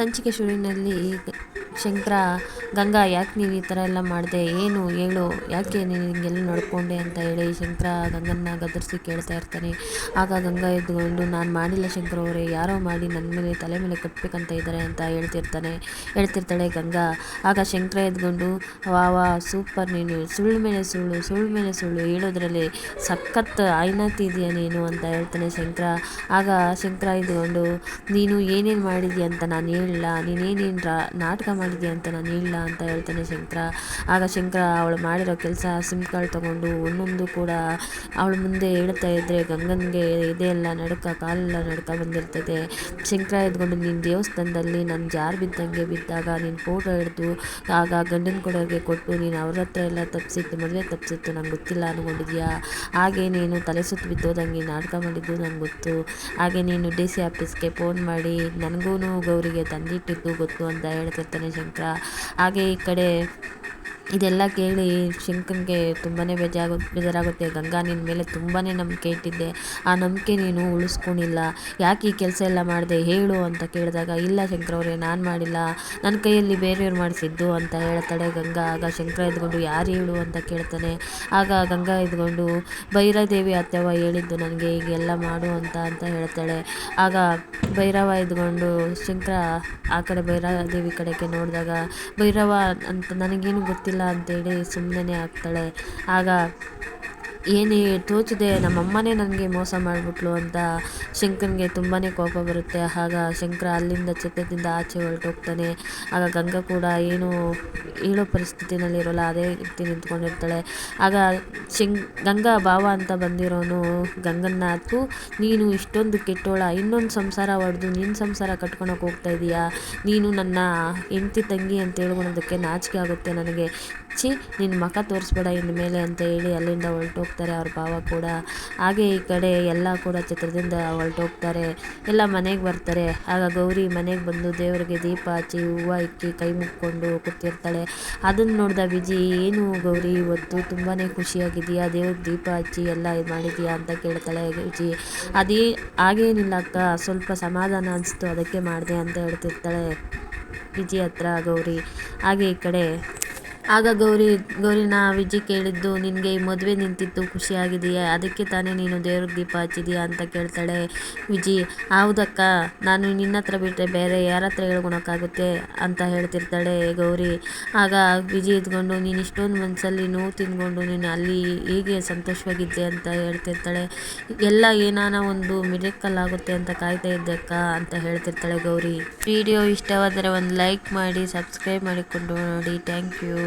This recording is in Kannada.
ಸಂಚಿಕೆ ಶುರುವಿನಲ್ಲಿ ಶಂಕರ, ಗಂಗಾ ಯಾಕೆ ನೀನು ಈ ಥರ ಎಲ್ಲ ಮಾಡಿದೆ? ಏನು? ಹೇಳು. ಯಾಕೆ ನೀನು ಹಿಂಗೆಲ್ಲ ನಡ್ಕೊಂಡೆ ಅಂತ ಹೇಳಿ ಶಂಕರ ಗಂಗನ್ನ ಗದರಿಸಿ ಕೇಳ್ತಾ ಇರ್ತಾನೆ. ಆಗ ಗಂಗಾ ಎದ್ದುಕೊಂಡು, ನಾನು ಮಾಡಿಲ್ಲ ಶಂಕರ ಅವರೇ, ಯಾರೋ ಮಾಡಿ ನನ್ನ ಮೇಲೆ, ತಲೆ ಮೇಲೆ ಕಟ್ಟಬೇಕಂತ ಇದ್ದಾರೆ ಅಂತ ಹೇಳ್ತಿರ್ತಾನೆ. ಹೇಳ್ತಿರ್ತಾಳೆ ಗಂಗಾ. ಆಗ ಶಂಕರ ಎದ್ಕೊಂಡು ವಾ ವಾ, ಸೂಪರ್ ನೀನು. ಸುಳ್ಳು ಮೇಲೆ ಸುಳ್ಳು ಸುಳ್ಳು ಮೇಲೆ ಸುಳ್ಳು ಹೇಳೋದ್ರಲ್ಲಿ ಸಖತ್ ಆಯ್ನಾತಿ ಇದೆಯಾ ನೀನು ಅಂತ ಹೇಳ್ತಾನೆ ಶಂಕರ. ಆಗ ಶಂಕರ ಇದ್ಕೊಂಡು ನೀನು ಏನೇನು ಮಾಡಿದ್ಯಾ ಅಂತ ನಾನು ಹೇಳಿಲ್ಲ ನೀನೇನೇನು ರಾ ನಾಟಕ ಮಾಡಿದ್ಯಾ ಅಂತ ನಾನು ಇಲ್ಲ ಅಂತ ಹೇಳ್ತಾನೆ ಶಂಕರ. ಆಗ ಶಂಕರ ಅವಳು ಮಾಡಿರೋ ಕೆಲಸ ಸಿಮ್ ಕಾರ್ಡ್ ತೊಗೊಂಡು ಒಂದೊಂದು ಕೂಡ ಅವಳ ಮುಂದೆ ಹೇಳ್ತಾ ಇದ್ದರೆ ಗಂಗನಿಗೆ ಇದೆಲ್ಲ ನಡುಕ, ಕಾಲೆಲ್ಲ ನಡುಕ ಬಂದಿರ್ತದೆ. ಶಂಕರ ಎದ್ಕೊಂಡು ನಿನ್ನ ದೇವಸ್ಥಾನದಲ್ಲಿ ನಾನು ಜಾರು ಬಿದ್ದಂಗೆ ಬಿದ್ದಾಗ ನೀನು ಫೋಟೋ ಹಿಡಿದು ಆಗ ಗಂಡನ ಕೊಡೋರಿಗೆ ಕೊಟ್ಟು ನೀನು ಅವ್ರ ಹತ್ರ ಎಲ್ಲ ತಪ್ಪಿಸಿತ್ತು ಮದುವೆ ತಪ್ಪಿಸಿತ್ತು ನಂಗೆ ಗೊತ್ತಿಲ್ಲ ಅಂದ್ಕೊಂಡಿದ್ಯಾ ಹಾಗೆ ನೀನು ತಲೆ ಸುತ್ತು ಬಿದ್ದೋದಂಗೆ ನಾಟಕ ಮಾಡಿದ್ದು ನಂಗೆ ಗೊತ್ತು. ಹಾಗೆ ನೀನು ಡಿ ಸಿ ಆಫೀಸ್ಗೆ ಫೋನ್ ಮಾಡಿ ನನಗೂ ಗೌರಿಗೆ ತಂದಿಟ್ಟಿದ್ದು ಗೊತ್ತು ಅಂತ ಹೇಳ್ತಿರ್ತಾನೆ ಶಂಕರ. ಹಾಗೆ ಈ ಕಡೆ ಇದೆಲ್ಲ ಕೇಳಿ ಶಂಕನ್ಗೆ ತುಂಬಾ ಬೇಜಾರು ಬೇಜಾರಾಗುತ್ತೆ. ಗಂಗಾ ನಿನ್ನ ಮೇಲೆ ತುಂಬಾ ನಂಬಿಕೆ ಇಟ್ಟಿದ್ದೆ. ಆ ನಂಬಿಕೆ ನೀನು ಉಳಿಸ್ಕೊಂಡಿಲ್ಲ. ಯಾಕೆ ಈ ಕೆಲಸ ಎಲ್ಲ ಮಾಡಿದೆ? ಹೇಳು ಅಂತ ಕೇಳಿದಾಗ, ಇಲ್ಲ ಶಂಕರ ಅವರೇ, ನಾನು ಮಾಡಿಲ್ಲ. ನನ್ನ ಕೈಯಲ್ಲಿ ಬೇರೆಯವ್ರು ಮಾಡಿಸಿದ್ದು ಅಂತ ಹೇಳ್ತಾಳೆ ಗಂಗಾ. ಆಗ ಶಂಕರ ಎದ್ಕೊಂಡು, ಯಾರು ಹೇಳು? ಅಂತ ಕೇಳ್ತಾನೆ. ಆಗ ಗಂಗಾ ಎದ್ಕೊಂಡು ಭೈರದೇವಿ ಅತ್ತೆವ ಹೇಳಿದ್ದು ನನಗೆ ಹೀಗೆಲ್ಲ ಮಾಡು ಅಂತ ಅಂತ ಹೇಳ್ತಾಳೆ. ಆಗ ಭೈರವ ಎದ್ಕೊಂಡು, ಶಂಕರ, ಆ ಕಡೆ ಭೈರದೇವಿ ಕಡೆಗೆ ನೋಡಿದಾಗ, ಭೈರವ ಅಂತ ನನಗೇನು ಗೊತ್ತಿಲ್ಲ. ಅಂತೇಳಿ ಸುಮ್ಮನೆ ಆಗ್ತಾಳೆ. ಆಗ ಏನೇ ತೋಚಿದೆ ನಮ್ಮಮ್ಮನೇ ನನಗೆ ಮೋಸ ಮಾಡಿಬಿಟ್ಲು ಅಂತ ಶಂಕರನಿಗೆ ತುಂಬಾ ಕೋಪ ಬರುತ್ತೆ. ಆಗ ಶಂಕರ ಅಲ್ಲಿಂದ ಚಿತ್ರದಿಂದ ಆಚೆ ಹೊರಟೋಗ್ತಾನೆ. ಆಗ ಗಂಗಾ ಕೂಡ ಏನು ಹೇಳೋ ಪರಿಸ್ಥಿತಿನಲ್ಲಿರೋಲ್ಲ ಅದೇ ರೀತಿ ನಿಂತ್ಕೊಂಡಿರ್ತಾಳೆ. ಆಗ ಶಂ, ಗಂಗಾ ಭಾವ ಅಂತ ಬಂದಿರೋನು ಗಂಗನ್ನ ಹತ್ತು ನೀನು ಇಷ್ಟೊಂದು ಕೆಟ್ಟೋಳ, ಇನ್ನೊಂದು ಸಂಸಾರ ಹೊಡೆದು ನಿನ್ನ ಸಂಸಾರ ಕಟ್ಕೊಳಕ್ಕೆ ಹೋಗ್ತಾ ಇದೀಯಾ? ನೀನು ನನ್ನ ಹೆಂಡತಿ ತಂಗಿ ಅಂತ ಹೇಳ್ಕೊಳೋದಕ್ಕೆ ನಾಚಿಕೆ ಆಗುತ್ತೆ ನನಗೆ. ಛೀ ನಿನ್ನ ಮಖ ತೋರಿಸ್ಬೇಡ ಇನ್ನು ಮೇಲೆ ಅಂತ ಹೇಳಿ ಅಲ್ಲಿಂದ ಹೊರಟೋಗ್ತಾರೆ ಅವ್ರ ಭಾವ ಕೂಡ. ಹಾಗೆ ಈ ಕಡೆ ಎಲ್ಲ ಕೂಡ ಚಿತ್ರದಿಂದ ಹೊರಟೋಗ್ತಾರೆ. ಎಲ್ಲ ಮನೆಗೆ ಬರ್ತಾರೆ. ಆಗ ಗೌರಿ ಮನೆಗೆ ಬಂದು ದೇವರಿಗೆ ದೀಪ ಹಚ್ಚಿ ಹೂವು ಇಕ್ಕಿ ಕೈ ಮುಕ್ಕೊಂಡು ಕೂತಿರ್ತಾಳೆ. ಅದನ್ನು ನೋಡಿದ ವಿಜಿ, ಏನು ಗೌರಿ, ಇವತ್ತು ತುಂಬಾ ಖುಷಿಯಾಗಿದೆಯಾ ದೇವ್ರಿಗೆ ದೀಪ ಹಚ್ಚಿ ಎಲ್ಲ ಇದು ಮಾಡಿದೀಯಾ ಅಂತ ಕೇಳ್ತಾಳೆ ವಿಜಿ. ಅದೇ ಹಾಗೇನಿಲ್ಲ ಅಕ್ಕ. ಸ್ವಲ್ಪ ಸಮಾಧಾನ ಅನಿಸ್ತು. ಅದಕ್ಕೆ ಮಾಡಿದೆ ಅಂತ ಹೇಳ್ತಿರ್ತಾಳೆ ವಿಜಿ ಹತ್ರ ಗೌರಿ. ಹಾಗೆ ಈ ಕಡೆ ಆಗ ಗೌರಿ ಗೌರಿನ ವಿಜಿ ಕೇಳಿದ್ದು, ನಿನಗೆ ಈ ಮದುವೆ ನಿಂತಿತ್ತು ಖುಷಿಯಾಗಿದೆಯಾ? ಅದಕ್ಕೆ ತಾನೇ ನೀನು ದೇವ್ರಿಗೆ ದೀಪ ಹಚ್ಚಿದೀಯಾ ಅಂತ ಕೇಳ್ತಾಳೆ ವಿಜಿ. ಹೌದಕ್ಕ, ನಾನು ನಿನ್ನ ಹತ್ರ ಬಿಟ್ಟರೆ ಬೇರೆ ಯಾರ ಹತ್ರ ಹೇಳ್ಕೊಳಕ್ಕಾಗುತ್ತೆ ಅಂತ ಹೇಳ್ತಿರ್ತಾಳೆ ಗೌರಿ. ಆಗ ವಿಜಿ ಇದ್ಕೊಂಡು ನೀನು ಇಷ್ಟೊಂದು ಮನಸ್ಸಲ್ಲಿ ನೋವು ತಿಂದ್ಕೊಂಡು, ನೀನು ಅಲ್ಲಿ ಹೇಗೆ ಸಂತೋಷವಾಗಿದ್ದೆ ಅಂತ ಹೇಳ್ತಿರ್ತಾಳೆ. ಎಲ್ಲ ಏನಾನ ಒಂದು ಮಿರಕಲ್ ಆಗುತ್ತೆ ಅಂತ ಕಾಯ್ತಾ ಇದ್ದಕ್ಕ ಅಂತ ಹೇಳ್ತಿರ್ತಾಳೆ ಗೌರಿ. ವಿಡಿಯೋ ಇಷ್ಟವಾದರೆ ಒಂದು ಲೈಕ್ ಮಾಡಿ, ಸಬ್ಸ್ಕ್ರೈಬ್ ಮಾಡಿಕೊಂಡು ನೋಡಿ. Thank you.